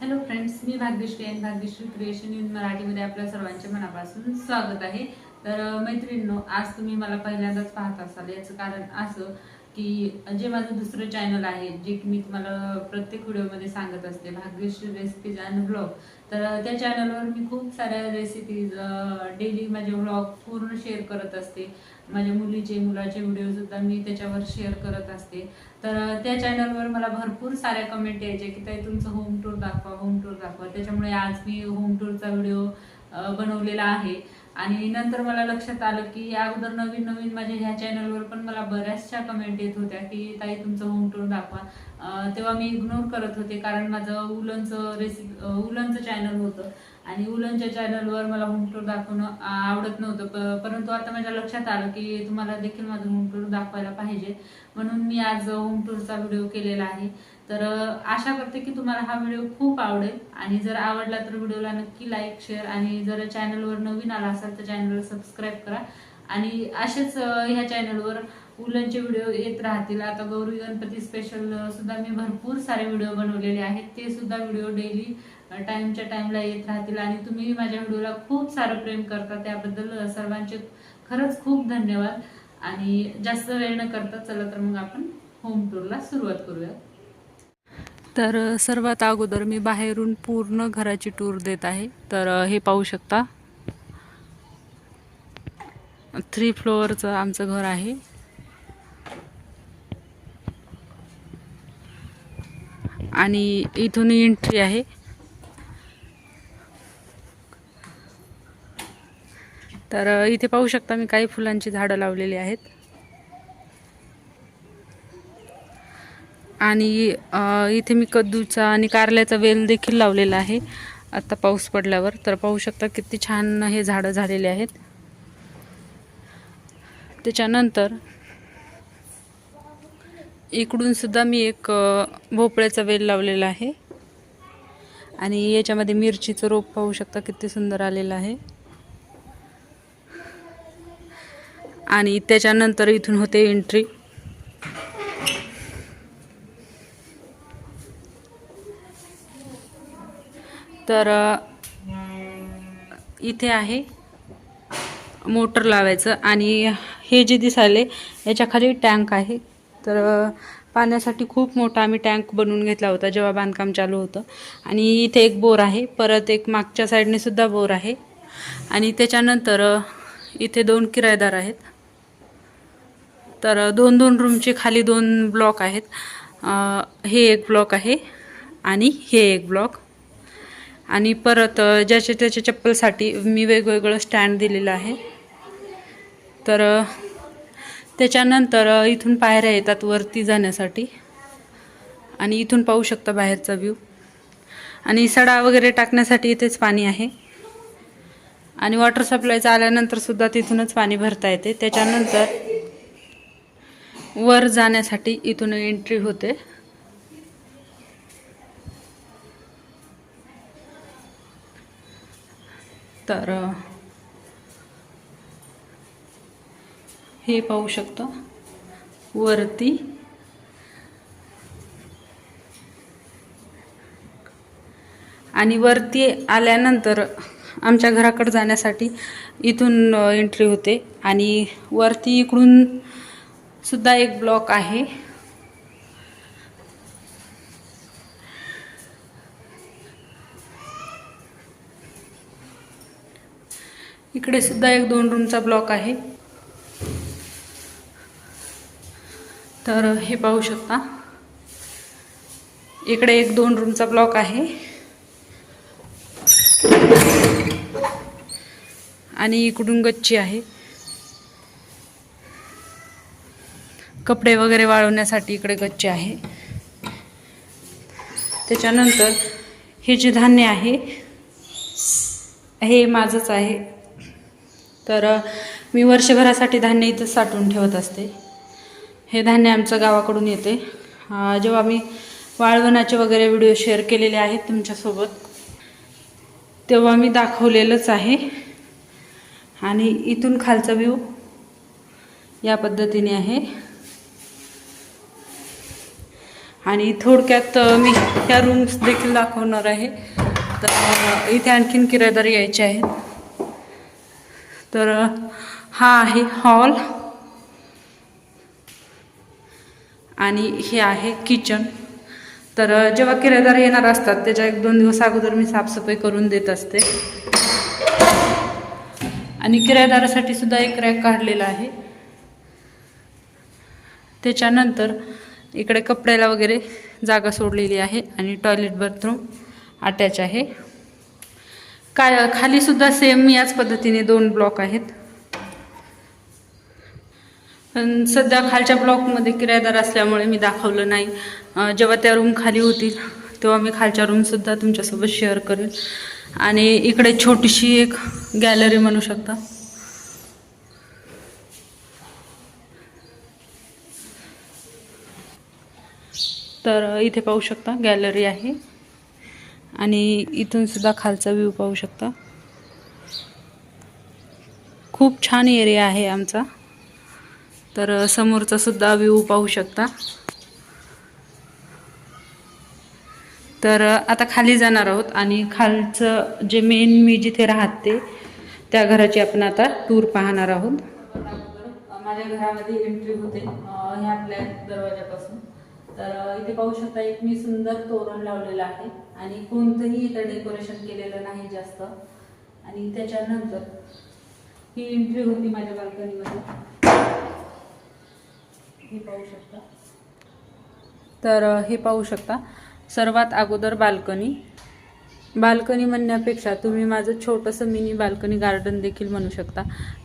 Hello friends मी भाग्यश्री आणि Bhagyashree creation in मराठीमध्ये आपल्या सर्वांचे मनापासून स्वागत आहे. तर मैत्रिणींनो आज तुम्ही मला पहिल्यांदाच पाहत असाल याचं कारण असं की जे माझं दुसरं चॅनल आहे जे की मी तुम्हाला प्रत्येक व्हिडिओमध्ये सांगत असते भाग्यश्री रेसिपीज अँड ब्लॉग तर त्या चॅनलवर मी खूप साऱ्या रेसिपीज डेली माझे व्लॉग पूर्ण शेअर करत असते. माझ्या मुलीचे मुलाचे व्हिडिओसुद्धा मी त्याच्यावर शेअर करत असते. तर त्या चॅनलवर मला भरपूर साऱ्या कमेंट यायच्या की ताई तुमचं होम टूर दाखवा होम टूर दाखवा. त्याच्यामुळे आज मी होम टूरचा व्हिडिओ बनवलेला आहे. आणि नंतर मला लक्षात आलं की या अगोदर नवीन नवीन माझ्या ह्या चॅनलवर पण मला बऱ्याचशा कमेंट येत होत्या की ताई तुमचं होम टूर दाखवा. तेव्हा मी इग्नोर करत होते कारण माझं उलनचं रेसिपी उलनचं चॅनल होतं. आणि उलनच्या चॅनलवर मला होम टूर दाखवणं आवडत नव्हतं. प- परंतु आता माझ्या लक्षात आलं की तुम्हाला देखील माझं होम टूर दाखवायला पाहिजे. म्हणून मी आज होम टूरचा व्हिडिओ केलेला आहे. तर आशा करते की तुम्हाला हा व्हिडिओ खूप आवडेल. आणि जर आवडला तर व्हिडिओला नक्की लाईक शेअर आणि जर चॅनलवर नवीन आला असाल तर चॅनलला सबस्क्राईब करा. आणि असेच ह्या चॅनलवर उलनचे व्हिडिओ येत राहतील. आता गौरी गणपती स्पेशल सुद्धा मी भरपूर सारे व्हिडिओ बनवलेले आहेत. ते सुद्धा व्हिडिओ डेली टाईमच्या टाईमला येत राहतील. आणि तुम्ही माझ्या व्हिडिओला खूप सारं प्रेम करता. त्याबद्दल सर्वांचे खरंच खूप धन्यवाद. आणि जास्त वेळ न करता चला तर मग आपण होम टूरला सुरुवात करूया तर सर्वात अगोदर मी बाहेरून पूर्ण घराची टूर देत आहे. तर हे पाहू शकता. थ्री फ्लोअरचं आमचं घर आहे. आणि इथून एंट्री आहे. तर इथे पाहू शकता मी काही फुलांची झाडं लावलेली आहेत. आणि इथे मी कद्दूचा आणि कारल्याचा वेल देखील लावलेला आहे. आत्ता पाऊस पडल्यावर तर पाहू शकता किती छान हे झाडं झालेले आहेत. त्याच्यानंतर इकडून सुद्धा मी एक भोपळ्याचा वेल लावलेला आहे. आणि याच्यामध्ये मिरचीचं रोप पाहू शकता किती सुंदर आलेलं आहे. आणि त्याच्यानंतर इथून होते एंट्री तर इथे आहे मोटर लावायचं आणि हे जे दिसायले याच्या खाली टँक आहे. तर पाण्यासाठी खूप मोठा आम्ही टँक बनवून घेतला होता जेव्हा बांधकाम चालू होतं. आणि इथे एक बोर आहे परत एक मागच्या साईडने सुद्धा बोर आहे. आणि त्याच्यानंतर इथे दोन किरायदार आहेत. तर दोन दोन रूमचे खाली दोन ब्लॉक आहेत. हे एक ब्लॉक आहे आणि हे एक ब्लॉक. आणि परत ज्याच्या त्याच्या चप्पलसाठी मी वेगवेगळं स्टँड दिलेलं आहे. तर त्याच्यानंतर इथून पायऱ्या येतात वरती जाण्यासाठी. आणि इथून पाहू शकता बाहेरचा व्ह्यू. आणि सडा वगैरे टाकण्यासाठी इथेच पाणी आहे. आणि वॉटर सप्लायचं आल्यानंतरसुद्धा तिथूनच पाणी भरता येते. त्याच्यानंतर वर जाण्यासाठी इथून एंट्री होते. तर हे पाहू शकतो. वरती आणि वरती आल्यानंतर आमच्या घराकडे जाण्यासाठी इथून एंट्री होते. आणि वरती इकडून सुद्धा एक ब्लॉक आहे. इकडे सुद्धा एक दोन रूमचा ब्लॉक आहे. तर हे पाहू शकता. इकडे एक दोन रूमचा ब्लॉक आहे. आणि इकडून गच्ची आहे. कपडे वगैरे वाळवण्यासाठी इकडे गच्ची आहे. त्याच्यानंतर हे जे धान्य आहे हे माझंच आहे. तर मी वर्षभरासाठी धान्य इथं साठवून ठेवत असते. हे धान्य आमचं गावाकडून येते. जेव्हा मी वाळवणाचे वगैरे व्हिडिओ शेअर केलेले आहेत तुमच्यासोबत तेव्हा मी दाखवलेलंच आहे. आणि इथून खालचा व्ह्यू या पद्धतीने आहे. आणि थोडक्यात मी ह्या रूम्स देखील दाखवणार आहे. तर इथे आणखीन किरायदार यायचे आहेत. तर हा आहे हॉल आणि हे आहे किचन तर जेव्हा किरायदार येणार असतात त्याच्या एक दोन दिवस अगोदर मी साफसफाई करून देत असते. आणि किरायदारासाठी सुद्धा एक रॅक काढलेला आहे. त्याच्यानंतर इकडे कपड्याला वगैरे जागा सोडलेली आहे आणि टॉयलेट बाथरूम अटॅच आहे. काय खालीसुद्धा सेम याच पद्धतीने दोन ब्लॉक आहेत. पण सध्या खालच्या ब्लॉकमध्ये किरायदार असल्यामुळे मी दाखवलं नाही. जेव्हा त्या रूम खाली होतील तेव्हा मी खालच्या रूमसुद्धा तुमच्यासोबत शेअर करेन आणि इकडे छोटीशी एक गॅलरी म्हणू शकता. तर इथे पाहू शकता गॅलरी आहे. आणि इथून सुद्धा खालचा व्ह्यू पाहू शकता. खूप छान एरिया आहे आमचा. तर समोरचा सुद्धा व्ह्यू पाहू शकता. तर आता खाली जाणार आहोत आणि खालचं जे मेन मी जिथे राहते त्या घराची आपण आता टूर पाहणार आहोत. माझ्या घरामध्ये एंट्री होते ह्या आपल्या दरवाजापासून तर इथे पाहू शकता एक मी सुंदर तोरण लावलेलं आहे आणि कोणतंही इथं डेकोरेशन केलेलं नाही जास्त. आणि त्याच्यानंतर ही एंट्री होती माझ्या बाल्कनीमध्ये. हे पाहू शकता. तर हे पाहू शकता. सर्वात अगोदर बाल्कनी. बाल्कनी म्हणण्यापेक्षा तुम्ही माझं छोटंसं मिनी बाल्कनी गार्डन देखील म्हणू शकता.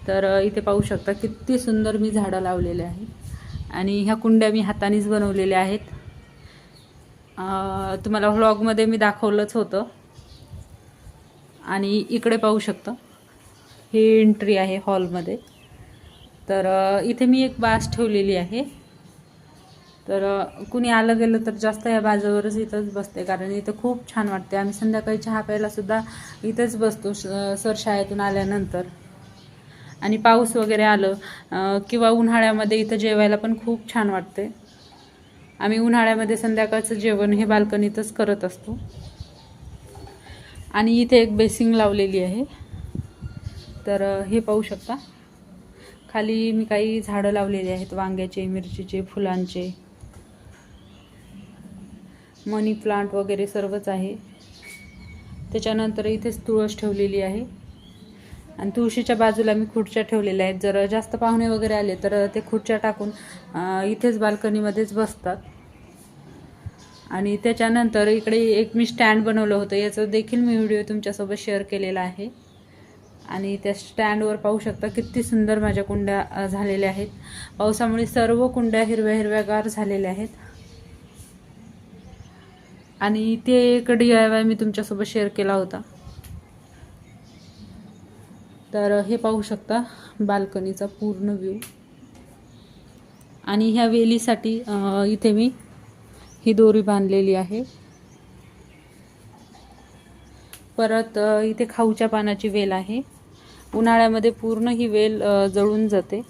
तर इथे पाहू शकता किती सुंदर मी झाडं लावलेले आहे. आणि ह्या कुंड्या मी हातानेच बनवलेल्या आहेत. तुम्हाला व्लॉगमध्ये मी दाखवलंच होतं. आणि इकडे पाहू शकतं. ही एंट्री आहे हॉलमध्ये तर इथे मी एक बास ठेवलेली आहे. तर कुणी आलं गेलं तर जास्त या बाजूवरच इथंच बसते. कारण इथं खूप छान वाटते. आम्ही संध्याकाळी चहा प्यायलासुद्धा इथंच बसतो सर शाळेतून आल्यानंतर. आणि पाऊस वगैरे आलं किंवा उन्हाळ्यामध्ये इथं जेवायला पण खूप छान वाटते. आम्ही उन्हाळ्यामध्ये संध्याकाळचं जेवण हे बाल्कनीतच करत असतो. आणि इथे एक बेसिंग लावलेली आहे. तर हे पाहू शकता. खाली मी काही झाडं लावलेली आहेत वांग्याचे मिरचीचे फुलांचे. मनी प्लांट वगैरे सर्वच आहे. त्याच्यानंतर इथेच तुळस ठेवलेली आहे. आणि तुळशीच्या बाजूला मी खुर्च्या ठेवलेल्या आहेत. जर जास्त पाहुणे वगैरे आले तर ते खुर्च्या टाकून इथेच बाल्कनीमध्येच बसतात. आणि त्याच्यानंतर इकडे एक मी स्टँड बनवलं होतं. याचं देखील मी व्हिडिओ तुमच्यासोबत शेअर केलेला आहे. आणि त्या स्टँडवर पाहू शकता किती सुंदर माझ्या कुंड्या झालेल्या आहेत. पावसामुळे सर्व कुंड्या हिरव्या हिरव्यागार झालेल्या आहेत. आणि ते एक डी आय वाय मी तुमच्यासोबत शेअर केला होता. तर हे पाहू शकता बाल्कनीचा पूर्ण व्ह्यू आणि ह्या वेलीसाठी इथे मी ही दोरी बांधलेली आहे. परत इथे खाऊच्या पानाची वेल आहे. उन्हाळ्यामध्ये पूर्ण ही वेल जळून जाते.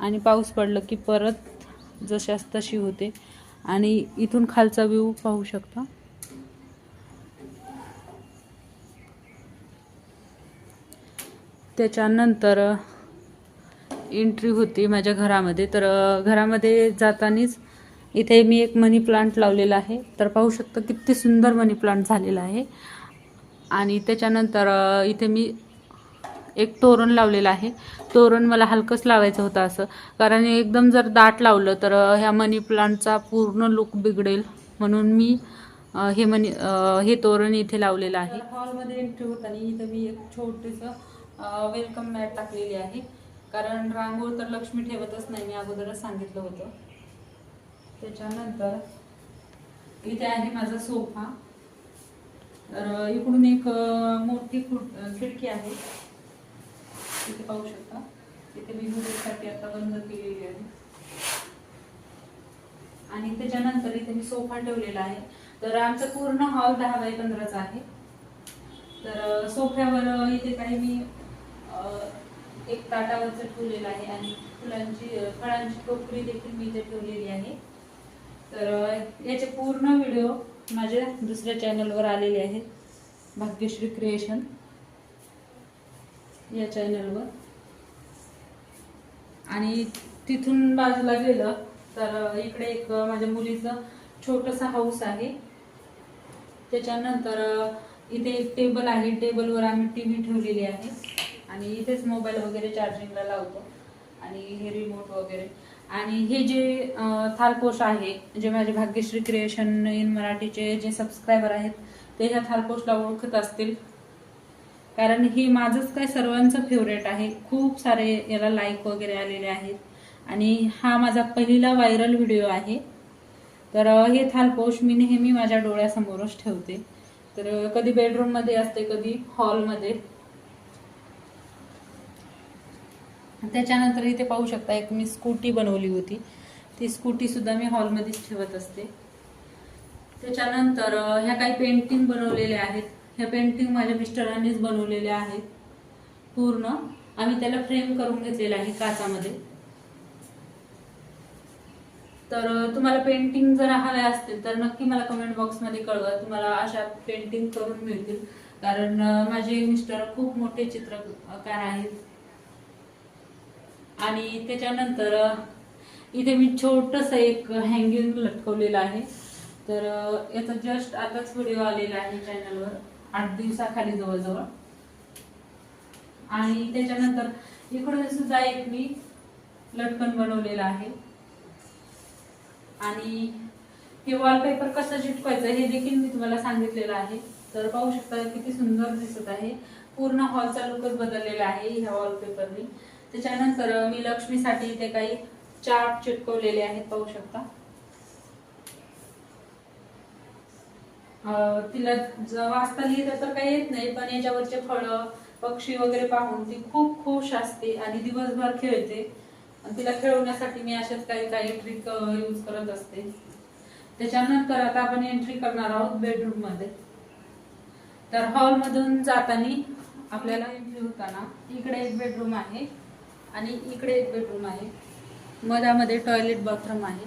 आणि पाऊस पडलं की परत जशास तशी होते. आणि इथून खालचा व्ह्यू पाहू शकता. त्याच्यानंतर एंट्री होती माझ्या घरामध्ये. तर घरामध्ये जातानीच इथे मी एक मनी प्लांट लावलेला आहे. तर पाहू शकता किती सुंदर मनी प्लांट झालेला आहे. आणि त्याच्यानंतर इथे मी एक तोरण लावलेलं आहे. तोरण मला हलकंच लावायचं होतं असं. कारण एकदम जर दाट लावलं तर ह्या मनी प्लांटचा पूर्ण लुक बिघडेल. म्हणून मी हे मनी हे तोरण इथे लावलेलं आहे. हॉलमध्ये एंट्री होताना इथं मी एक छोटंसं वेलकम मॅट टाकलेली आहे. कारण रांगोळ तर लक्ष्मी ठेवतच नाही मी अगोदरच सांगितलं होतं. त्याच्यानंतर इथे आहे माझा सोफा. तर इकडून एक मोठी खुड- खिडकी आहे. तिथे पाहू शकता. तिथे मी मुलीसाठी आता बंद केलेली आहे. आणि त्याच्यानंतर इथे मी सोफा ठेवलेला आहे. तर आमचा पूर्ण हॉल दहा बाय पंधराचा आहे. तर सोफ्यावर इथे काही मी एक ताटावरचं ठेवलेलं आहे आणि फुलांची फळांची टोकरी देखील मी इथे ठेवलेली आहे. तर याचे पूर्ण व्हिडिओ माझ्या दुसऱ्या चॅनलवर आलेले आहेत. भाग्यश्री क्रिएशन या चॅनलवर. आणि तिथून बाजूला गेलं तर इकडे एक माझ्या मुलीचं छोटंसं हाऊस आहे. त्याच्यानंतर इथे एक टेबल आहे. टेबलवर आम्ही टी व्ही ठेवलेली आहे. आणि इथेच मोबाईल वगैरे चार्जिंगला लावतो. आणि हे रिमोट वगैरे. आणि हे जे थालपोश आहे जे माझे भाग्यश्री क्रिएशन इन मराठीचे जे सबस्क्रायबर आहेत ते ह्या थालपोशला ओळखत असतील. कारण हे माझंच काय सर्वांचं फेवरेट आहे. खूप सारे याला लाईक वगैरे आलेले आहेत. आणि हा माझा पहिला व्हायरल व्हिडिओ आहे. तर हे थालपोश मी नेहमी माझ्या डोळ्यासमोरच ठेवते. तर कधी बेडरूममध्ये असते कधी हॉलमध्ये त्याच्यानंतर इथे पाहू शकता एक मी स्कूटी बनवली होती. ती स्कूटीसुद्धा मी हॉलमध्येच ठेवत असते. त्याच्यानंतर ह्या काही पेंटिंग बनवलेल्या आहेत. ह्या पेंटिंग माझ्या मिस्टरांनीच बनवलेल्या आहेत. पूर्ण. आम्ही त्याला फ्रेम करून घेतलेलं आहे काचामध्ये. तर तुम्हाला पेंटिंग जर हव्या असतील तर नक्की मला कमेंट बॉक्समध्ये कळवा. तुम्हाला अशा पेंटिंग करून मिळतील. कारण माझे मिस्टर खूप मोठे चित्रकार आहेत. आणि त्याच्यानंतर इथे मी छोटस एक हँगिंग लटकवलेलं आहे. तर याचा जस्ट आताच व्हिडिओ आलेला आहे चॅनलवर आठ दिवसाखाली जवळजवळ. आणि त्याच्यानंतर इकडून सुद्धा एक मी लटकन बनवलेलं आहे. आणि हे वॉलपेपर कसं चिटकवायचं हे देखील मी तुम्हाला सांगितलेलं आहे. तर पाहू शकता किती सुंदर दिसत आहे. पूर्ण हॉलचा लुकच बदललेला आहे ह्या वॉलपेपरनी त्याच्यानंतर मी लक्ष्मीसाठी इथे काही चार्ट चिटकवलेले आहेत पाहू शकता. तिला वाचता लिहिलं तर काही येत नाही पण याच्यावरचे फळं पक्षी वगैरे पाहून ती खूप खुश असते आणि दिवसभर खेळते. आणि तिला खेळवण्यासाठी मी अशाच काही काही ट्रिक यूज करत असते. त्याच्यानंतर आता आपण एंट्री करणार आहोत बेडरूममध्ये तर हॉल मधून जाताना आपल्याला एंट्री होताना इकडे एक बेडरूम आहे. आणि इकडे एक बेडरूम आहे. मधामध्ये टॉयलेट बाथरूम आहे.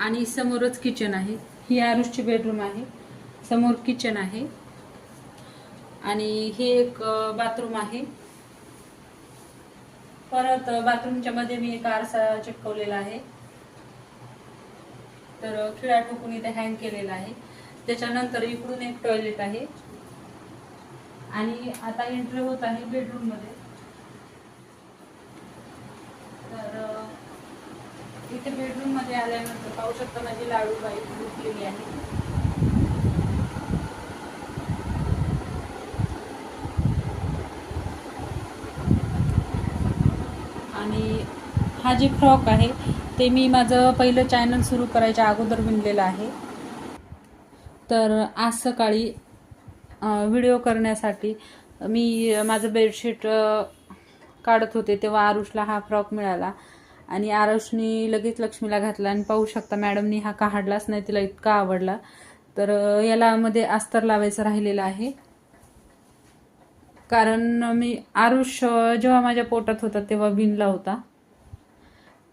आणि समोरच किचन आहे. ही आरुषची बेडरूम आहे. समोर किचन आहे. आणि हे एक बाथरूम आहे. परत बाथरूमच्या मध्ये मी एक आरसा चिटकवलेला आहे. तर खिळा ठोकून इथे हँग केलेला आहे. त्याच्यानंतर इकडून एक टॉयलेट आहे. आणि आता एंट्री होत आहे बेडरूममध्ये. तर इथे बेडरूममध्ये आल्यानंतर पाहू शकता माझी लाडू बाई झोपलेली आहे. आणि हा जे फ्रॉक आहे ते मी माझं पहिलं चॅनल सुरू करायच्या अगोदर विणलेलं आहे. तर आज सकाळी व्हिडिओ करण्यासाठी मी माझं बेडशीट काढत होते तेव्हा आरुषला हा फ्रॉक मिळाला. आणि आरुषनी लगेच लक्ष्मीला घातला आणि पाहू शकता मॅडमनी हा काढलाच नाही तिला इतका आवडला. तर याला मध्ये अस्तर लावायचं राहिलेलं आहे. कारण मी आरुष जेव्हा माझ्या पोटात होता तेव्हा विणला होता.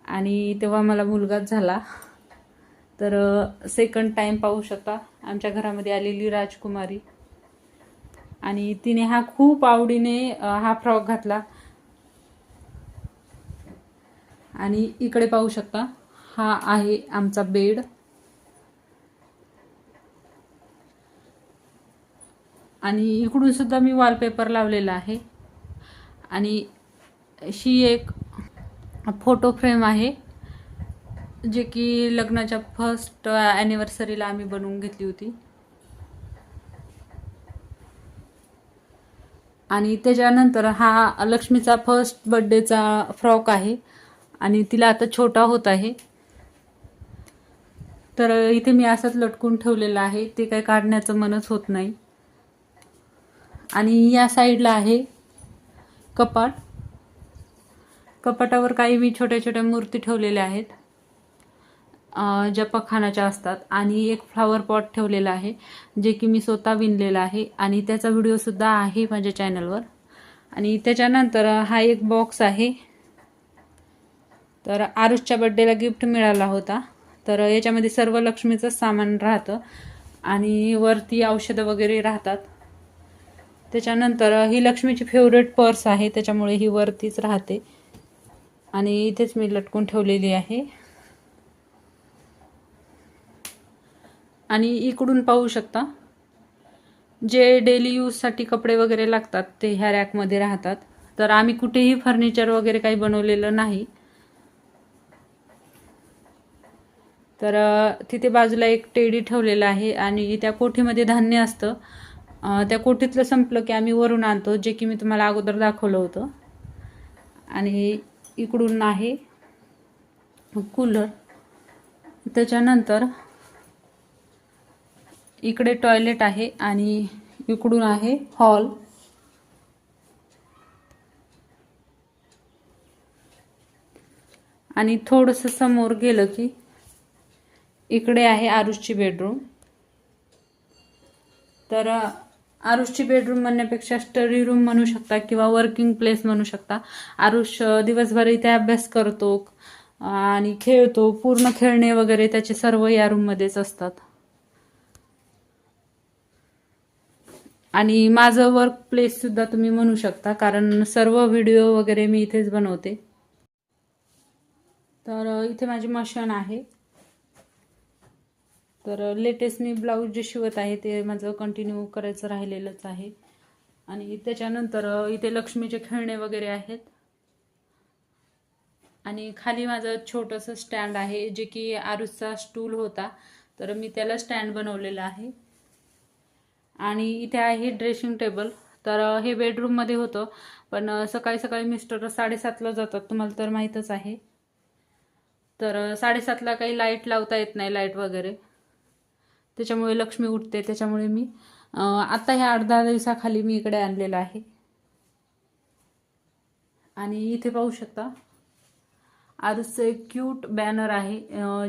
आणि तेव्हा मला मुलगाच झाला. तर सेकंड टाइम पाहू शकता आमच्या घरामध्ये आलेली राजकुमारी. आणि तिने हा खूप आवडीने हा फ्रॉक घातला. आणि इकडे पाहू शकता हा आहे आमचा बेड. आणि इकडून सुद्धा मी वॉलपेपर लावलेला आहे. आणि ही एक फोटो फ्रेम आहे जे की लग्नाच्या फर्स्ट ॲनिव्हर्सरीला आम्ही बनवून घेतली होती. आणि त्याच्यानंतर हा लक्ष्मीचा फर्स्ट बड्डेचा फ्रॉक आहे. आणि तिला आता छोटा होत आहे. तर इथे मी असंच लटकून ठेवलेलं आहे. ते काय काढण्याचं मनच होत नाही. आणि या साईडला आहे कपाट. कपाटावर काही मी छोट्या छोट्या मूर्ती ठेवलेल्या आहेत. अं, ज्या पखानाच्या असतात. आणि एक फ्लावर पॉट ठेवलेला आहे जे की मी स्वतः विणलेला आहे. आणि त्याचा व्हिडिओसुद्धा आहे माझ्या चॅनलवर आणि त्याच्यानंतर हा एक बॉक्स आहे. तर आरुषच्या बड्डेला गिफ्ट मिळाला होता. तर याच्यामध्ये सर्व लक्ष्मीचं सामान राहतं. आणि वरती औषधं वगैरे राहतात. त्याच्यानंतर ही लक्ष्मीची फेवरेट पर्स आहे. त्याच्यामुळे ही वरतीच राहते. आणि इथेच मी लटकून ठेवलेली आहे. आणि इकडून पाहू शकता जे डेली यूजसाठी कपडे वगैरे लागतात ते ह्या रॅकमध्ये राहतात. तर आम्ही कुठेही फर्निचर वगैरे काही बनवलेलं नाही. तर तिथे बाजूला एक टेडी ठेवलेला आहे आणि त्या कोठीमध्ये धान्य असतं. त्या कोठीतलं संपलं की आम्ही वरून आणतो जे की मी तुम्हाला अगोदर दाखवलं होतं. आणि इकडून आहे कूलर. त्याच्यानंतर इकडे टॉयलेट आहे आणि इकडून आहे हॉल. आणि थोडंसं समोर गेलं की इकडे आहे आरुषची बेडरूम तर आरुषची बेडरूम म्हणण्यापेक्षा स्टडी रूम म्हणू शकता किंवा वर्किंग प्लेस म्हणू शकता. आरुष दिवसभर इथे अभ्यास करतो आणि खेळतो पूर्ण खेळणे वगैरे त्याचे सर्व या रूममध्येच असतात. आणि माझं वर्क प्लेस सुद्धा तुम्ही म्हणू शकता कारण सर्व व्हिडिओ वगैरे मी इथेच बनवते. तर इथे माझी मशीन आहे. तर लेटेस्ट मी ब्लाऊज जे शिवत आहे ते माझं कंटिन्यू करायचं राहिलेलंच आहे. आणि त्याच्यानंतर इथे लक्ष्मीचे खेळणे वगैरे आहेत. आणि खाली माझं छोटंसं स्टँड आहे जे की आरुसचा स्टूल होता. तर मी त्याला स्टँड बनवलेलं आहे. आणि इथे आहे ड्रेसिंग टेबल तर हे बेडरूममध्ये होतं. पण सकाळी सकाळी मिस्टर साडेसातला जातात तुम्हाला तर माहीतच आहे. तर साडेसातला काही लाइट लावता येत नाही लाइट वगैरे. त्याच्यामुळे लक्ष्मी उठते त्याच्यामुळे मी आत्ता आता ह्या आठ दहा दिवसाखाली मी इकडे आणलेलं आहे. आणि इथे पाहू शकता आजचं एक क्यूट बॅनर आहे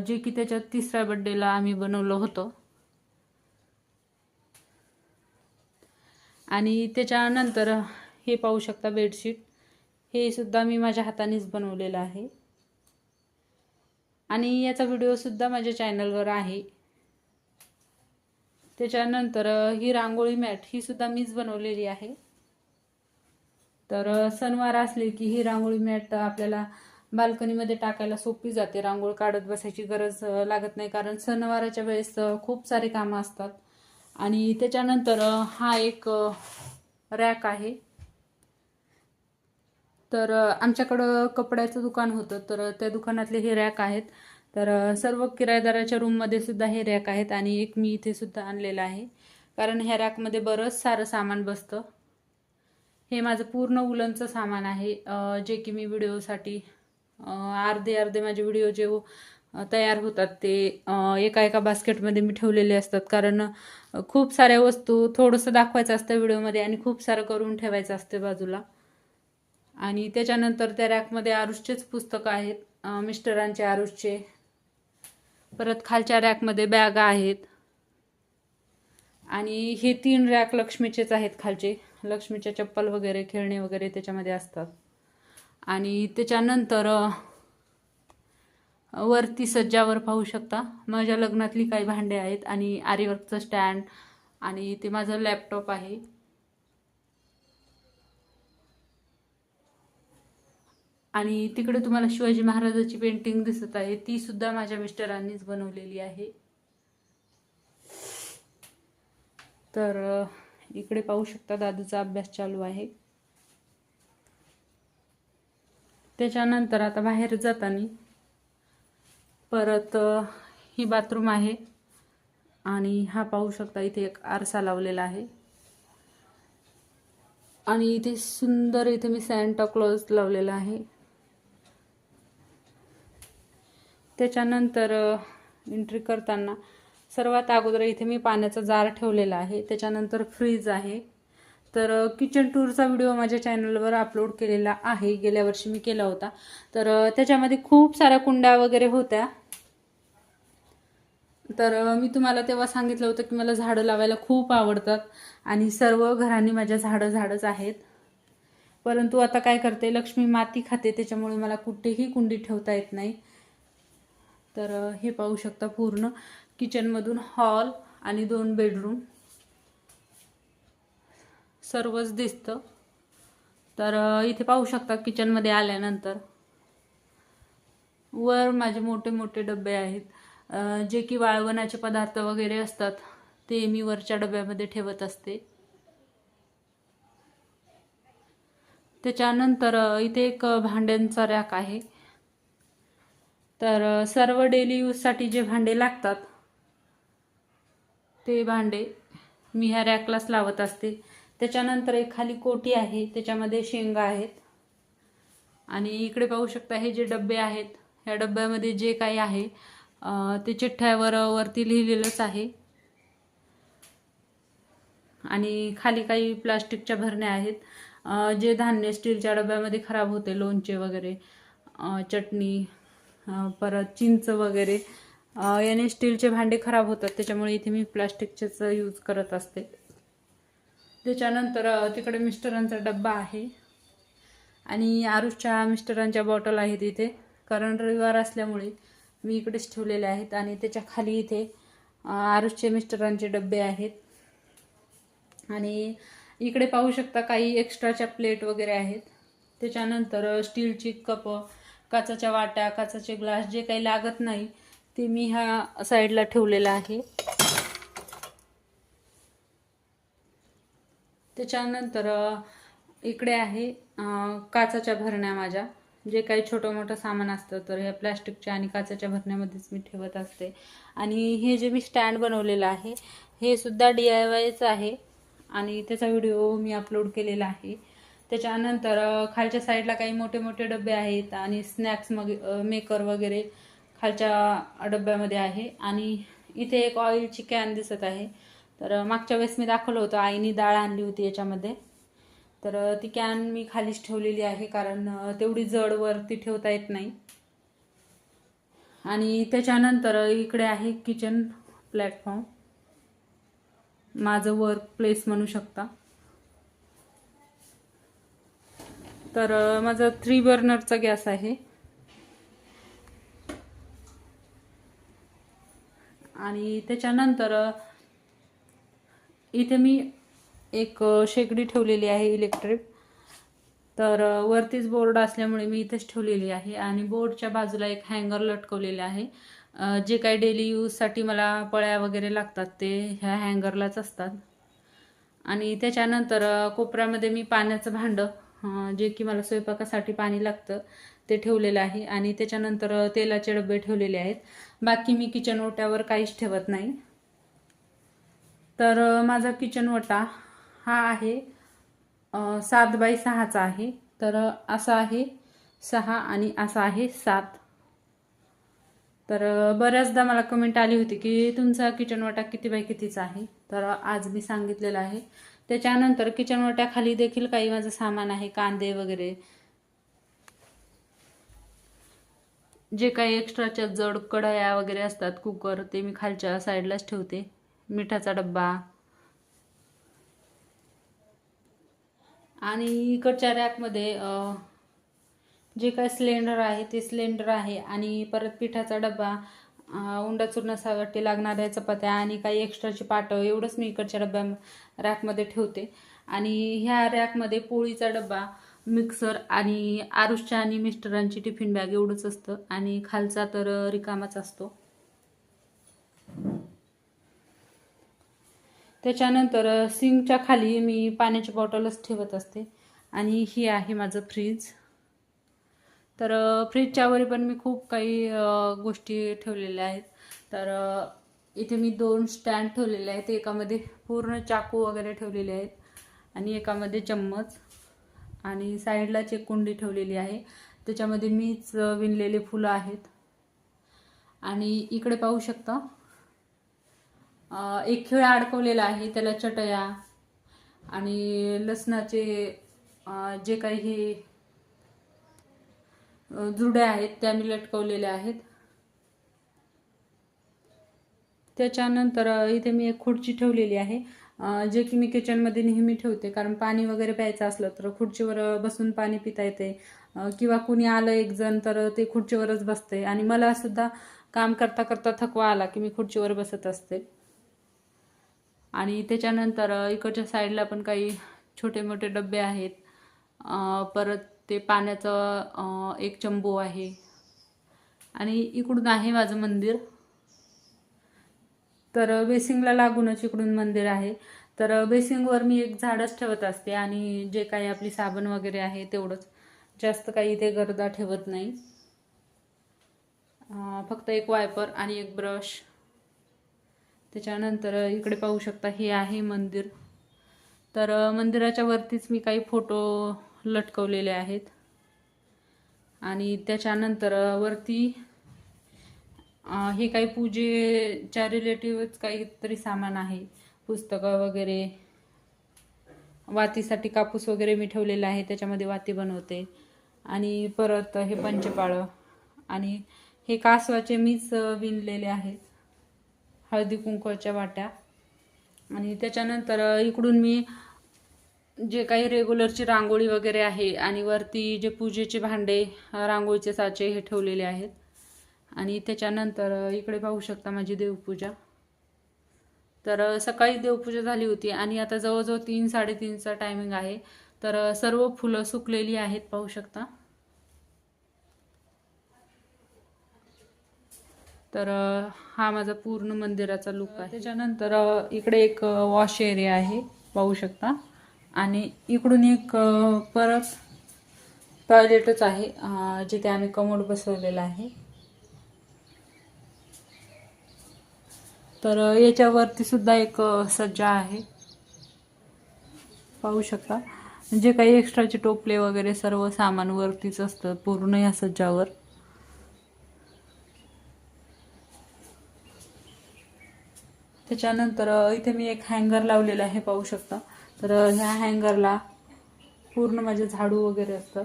जे की त्याच्या तिसऱ्या बड्डेला आम्ही बनवलं होतं. आणि त्याच्यानंतर हे पाहू शकता बेडशीट हे सुद्धा मी माझ्या हातानेच बनवलेलं आहे. आणि याचा व्हिडिओसुद्धा माझ्या चॅनलवर आहे. त्याच्यानंतर ही रांगोळी मॅट ही सुद्धा मीच बनवलेली आहे. तर सणवार असले की ही रांगोळी मॅट आपल्याला बाल्कनीमध्ये टाकायला सोपी जाते. रांगोळी काढत बसायची गरज लागत नाही कारण सणवाराच्या वेळेस खूप सारे कामं असतात. आणि त्याच्यानंतर हा एक रॅक आहे. तर आमच्याकडं कपड्याचं दुकान होतं. तर त्या दुकानातले हे रॅक आहेत. तर सर्व किरायदाराच्या रूममध्ये सुद्धा हे रॅक आहेत आणि एक मी इथे सुद्धा आणलेलं आहे. कारण ह्या रॅकमध्ये बरंच सारं सामान बसतं. हे माझं पूर्ण उलनचं सामान आहे. जे की मी व्हिडिओसाठी अर्धे अर्धे माझे व्हिडिओ जे तयार होतात ते एका एका बास्केटमध्ये मी ठेवलेले असतात. कारण खूप साऱ्या वस्तू थोडंसं दाखवायचं असतं व्हिडिओमध्ये आणि खूप सारं करून ठेवायचं असते बाजूला. आणि त्याच्यानंतर त्या रॅकमध्ये आरुषचेच पुस्तकं आहेत. मिस्टरांचे आरुषचे परत खालच्या रॅकमध्ये बॅगा आहेत. आणि हे तीन रॅक लक्ष्मीचेच आहेत खालचे. लक्ष्मीच्या चप्पल वगैरे खेळणे वगैरे त्याच्यामध्ये असतात. आणि त्याच्यानंतर वरती सज्जावर पाहू शकता. माझ्या लग्नातली काही भांडे आहेत आणि आरीवर्कचं स्टँड आणि ते माझं लॅपटॉप आहे. आणि तिकडे तुम्हाला शिवाजी महाराजाची पेंटिंग दिसत आहे. ती सुद्धा माझ्या मिस्टरांनीच बनवलेली आहे. तर इकडे पाहू शकता दादूचा अभ्यास चालू आहे. त्याच्यानंतर आता बाहेर जाताना परत ही बाथरूम आहे आणि हा पाहू शकता इथे एक आरसा लावलेला आहे. आणि इथे सुंदर इथे मी सॅन्टा क्लॉज लावलेला आहे. त्याच्यानंतर एंट्री करताना सर्वात अगोदर इथे मी पाण्याचा जार ठेवलेला आहे. त्याच्यानंतर फ्रीज आहे. तर किचन टूरचा व्हिडिओ माझ्या चॅनलवर अपलोड केलेला आहे. गेल्या वर्षी मी केला होता. तर त्याच्यामध्ये खूप साऱ्या कुंड्या वगैरे होत्या. तर मी तुम्हाला तेव्हा सांगितलं होतं की मला झाडं लावायला खूप आवडतात आणि सर्व घरांनी माझ्या झाडं झाडच आहेत. परंतु आता काय करते लक्ष्मी माती खाते त्याच्यामुळे मला कुठेही कुंडी ठेवता येत नाही. तर हे पाहू शकता पूर्ण किचनमधून हॉल आणि दोन बेडरूम. सर्वच दिसतं. तर इथे पाहू शकता किचनमध्ये आल्यानंतर. वर माझे मोठे मोठे डबे आहेत. जे की वाळवणाचे पदार्थ वगैरे असतात ते मी वरच्या डब्यामध्ये ठेवत असते. त्याच्यानंतर इथे एक भांड्यांचा रॅक आहे. तर सर्व डेली यूजसाठी जे भांडे लागतात ते भांडे मी ह्या रॅकलाच लावत असते. त्याच्यानंतर एक खाली कोटी आहे त्याच्यामध्ये शेंगा आहेत. आणि इकडे पाहू शकता हे जे डबे आहेत ह्या डब्यामध्ये जे काही आहे ते चिठ्ठ्यावर वरती लिहिलेलंच आहे. आणि खाली काही प्लास्टिकच्या भरण्या आहेत. जे धान्य स्टीलच्या डब्यामध्ये खराब होते लोणचे वगैरे चटणी परत चिंच वगैरे. याने स्टीलचे भांडे खराब होतात त्याच्यामुळे इथे मी प्लास्टिकचेच यूज करत असते. त्याच्यानंतर तिकडे मिस्टरांचा डब्बा आहे. आणि आरुषच्या मिस्टरांच्या बॉटल आहेत इथे. कारण रविवार असल्यामुळे मी इकडेच ठेवलेले आहेत आणि त्याच्याखाली इथे आरुषचे मिस्टरांचे डबे आहेत. आणि इकडे पाहू शकता काही एक्स्ट्राच्या प्लेट वगैरे आहेत. त्याच्यानंतर स्टीलची कप काचाच्या वाट्या काचाचे ग्लास जे काही लागत नाही ते मी ह्या साईडला ठेवलेलं आहे. त्याच्यानंतर इकडे आहे काचाच्या भरण्या माझ्या. जे काही छोटं मोठं सामान असतं तर ह्या प्लॅस्टिकच्या आणि काचाच्या भरण्यामध्येच मी ठेवत असते. आणि हे जे मी स्टँड बनवलेलं आहे हे सुद्धा डी आय वायचं आहे. आणि त्याचा व्हिडिओ मी अपलोड केलेला आहे. त्याच्यानंतर खालच्या साईडला काही मोठे मोठे डबे आहेत आणि स्नॅक्स मग मेकर वगैरे खालच्या डब्यामध्ये आहे. आणि इथे एक ऑइलची कॅन दिसत आहे. तर मागच्या वेळेस मी दाखवलं होतं आईने डाळ आणली होती याच्यामध्ये. तर ती कॅन मी खालीच ठेवलेली आहे कारण तेवढी जड वरती ठेवता येत नाही. आणि त्याच्यानंतर इकडे आहे किचन प्लॅटफॉर्म माझं वर्क प्लेस म्हणू शकता. तर माझा थ्री बर्नरचा गॅस आहे. आणि त्याच्यानंतर इथे मी एक शेगडी ठेवलेली आहे इलेक्ट्रिक तर वरतीच बोर्ड असल्यामुळे मी इथेच ठेवलेली आहे. आणि बोर्डच्या बाजूला एक हँगर लटकवलेले आहे. जे काही डेली यूजसाठी मला पळ्या वगैरे लागतात ते ह्या हँगरलाच असतात. आणि त्याच्यानंतर कोपऱ्यामध्ये मी पाण्याचं भांडं जे की मला स्वयंपाकासाठी पाणी लागतं ते ठेवलेलं आहे. आणि त्याच्यानंतर तेलाचे डबे ठेवलेले आहेत. बाकी मी किचन ओट्यावर काहीच ठेवत नाही. तर माझा किचन ओटा हा आहे सात बाय सहाचा आहे. तर असा आहे सहा आणि असा आहे सात. तर बऱ्याचदा मला कमेंट आली होती की तुमचा किचन वाटा किती बाय कितीचा आहे? तर आज मी सांगितलेलं आहे. त्याच्यानंतर किचन ओट्याखाली देखील काही माझं सामान आहे कांदे वगैरे. जे काही एक्स्ट्राच्या जड कढया वगैरे असतात कुकर ते मी खालच्या साईडलाच ठेवते. मिठाचा डब्बा. आणि इकडच्या रॅकमध्ये जे काय सिलेंडर आहे ते सिलेंडर आहे आणि परत पिठाचा डबा उंडा चुरण्यासाठी लागणाऱ्या चपात्या आणि काही एक्स्ट्राची पाटं एवढंच मी इकडच्या डब्या रॅकमध्ये ठेवते. आणि ह्या रॅकमध्ये पोळीचा डबा मिक्सर आणि आरुषच्या आणि मिस्टरांची टिफिन बॅग एवढंच असतं. आणि खालचा तर रिकामाच असतो. त्याच्यानंतर सिंकच्या खाली मी पाण्याची बॉटलच ठेवत असते. आणि ही आहे माझं फ्रीज. तर अ, पण मी खूप काही गोष्टी ठेवलेल्या आहेत. तर इथे मी दोन स्टँड ठेवलेले आहेत. एकामध्ये पूर्ण चाकू वगैरे ठेवलेले आहेत आणि एकामध्ये चम्मच आणि साईडलाच एक कुंडी ठेवलेली आहे. त्याच्यामध्ये मीच विणलेले फुलं आहेत. आणि इकडे पाहू शकता एक खिळ अडकवलेला आहे त्याला चटया आणि लसणाचे जे काही हे जुड्या आहेत त्या मी लटकवलेल्या आहेत. त्याच्यानंतर इथे मी एक खुर्ची ठेवलेली आहे. जे की मी किचनमध्ये नेहमी ठेवते कारण पाणी वगैरे प्यायचं असलं तर खुर्चीवर बसून पाणी पिता येते. किंवा कुणी आलं एक जण तर ते खुर्चीवरच बसते. आणि मला सुद्धा काम करता करता थकवा आला की मी खुर्चीवर बसत असते. आणि त्याच्यानंतर इकडच्या साईडला पण काही छोटे मोठे डबे आहेत. परत ते पाण्याचं एक चंबू आहे. आणि इकडून आहे माझं मंदिर. तर बेसिंगला लागूनच इकडून मंदिर आहे. तर बेसिंगवर मी एक झाडच ठेवत असते आणि जे काही आपली साबण वगैरे आहे तेवढंच. जास्त काही इथे गर्दा ठेवत नाही. फक्त एक वायपर आणि एक ब्रश. त्याच्यानंतर इकडे पाहू शकता हे आहे मंदिर. तर मंदिराच्या वरतीच मी काही फोटो लटकवलेले आहेत. आणि त्याच्यानंतर वरती हे काही पूजेच्या रिलेटिव्हच काहीतरी सामान आहे. पुस्तकं वगैरे. वातीसाठी कापूस वगैरे मी ठेवलेला आहे त्याच्यामध्ये वाती बनवते. आणि परत हे पंचपाळं. आणि हे कासवाचे मीच विणलेले आहेत. हळदी कुंकवाच्या वाट्या. आणि त्याच्यानंतर इकडून मी जे काही रेग्युलरची रांगोळी वगैरे आहे आणि वरती जे पूजेचे भांडे रांगोळीचे साचे हे ठेवलेले आहेत. आणि त्याच्यानंतर इकडे पाहू शकता माझी देवपूजा. तर सकाळी देवपूजा झाली होती आणि आता जवळजवळ तीन साडेतीनचा टायमिंग आहे. तर सर्व फुलं सुकलेली आहेत पाहू शकता. तर हा माझा पूर्ण मंदिराचा लुक आहे. त्याच्यानंतर इकडे एक वॉश एरिया आहे पाहू शकता. आणि इकडून एक परत टॉयलेटच आहे जिथे आम्ही कमोड बसवलेला आहे. तर याच्यावरती सुद्धा एक सज्जा आहे. पाहू शकता. जे काही एक्स्ट्राचे टोपले वगैरे सर्व सामान वरतीच असतं पूर्ण या सज्जावर. त्याच्यानंतर इथे मी एक हँगर लावलेला आहे पाहू शकता. तर ह्या हँगरला पूर्ण माझे झाडू वगैरे असतं.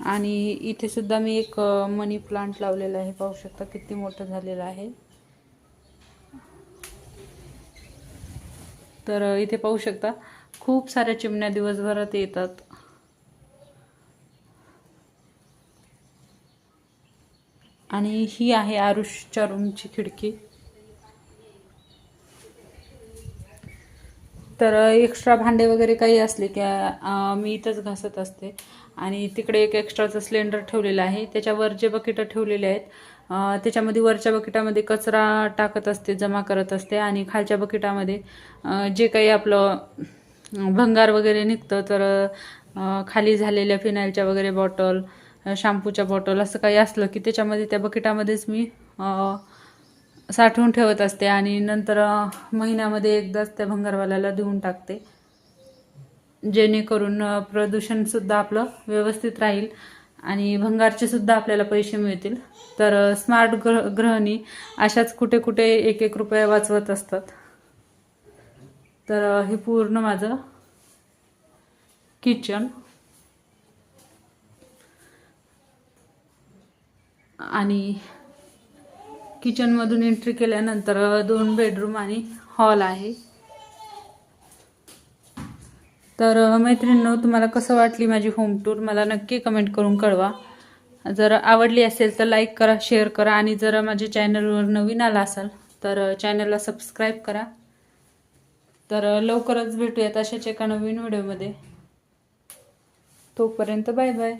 आणि इथे सुद्धा मी एक मनी प्लांट लावलेला आहे. पाहू शकता किती मोठं झालेलं आहे. तर इथे पाहू शकता खूप साऱ्या चिमण्या दिवसभरात येतात. आणि ही आहे आरुषच्या रूमची खिडकी. तर एक्स्ट्रा भांडे वगैरे काही असले की मी इथंच घासत असते. आणि तिकडे एक एक्स्ट्राचं सिलेंडर ठेवलेलं आहे. त्याच्यावर जे बकेटं ठेवलेले आहेत त्याच्यामध्ये वरच्या बकेटामध्ये कचरा टाकत असते जमा करत असते. आणि खालच्या बकेटामध्ये जे काही आपलं भंगार वगैरे निघतं तर खाली झालेल्या फिनाईलच्या वगैरे बॉटल शॅम्पूच्या बॉटल असं काही असलं की त्याच्यामध्ये त्या बकेटामध्येच मी साठवून ठेवत असते आणि नंतर महिन्यामध्ये एकदाच त्या भंगारवाल्याला देऊन टाकते. जेणेकरून प्रदूषणसुद्धा आपलं व्यवस्थित राहील आणि भंगारचे सुद्धा आपल्याला पैसे मिळतील. तर स्मार्ट ग्रह ग्रहणी अशाच कुठे कुठे एक एक रुपया वाचवत असतात. तर हे पूर्ण माझं किचन. आणि किचनमधून एंट्री केल्यानंतर दोन बेडरूम आणि हॉल आहे. तर मैत्रिणींनो तुम्हाला कसं वाटली माझी होम टूर मला नक्की कमेंट करून कळवा. जर आवडली असेल तर लाईक करा शेअर करा आणि जर माझ्या चॅनलवर नवीन आला असाल तर चॅनलला सबस्क्राईब करा. तर लवकरच भेटूयात अशाच एका नवीन व्हिडिओमध्ये तोपर्यंत बाय बाय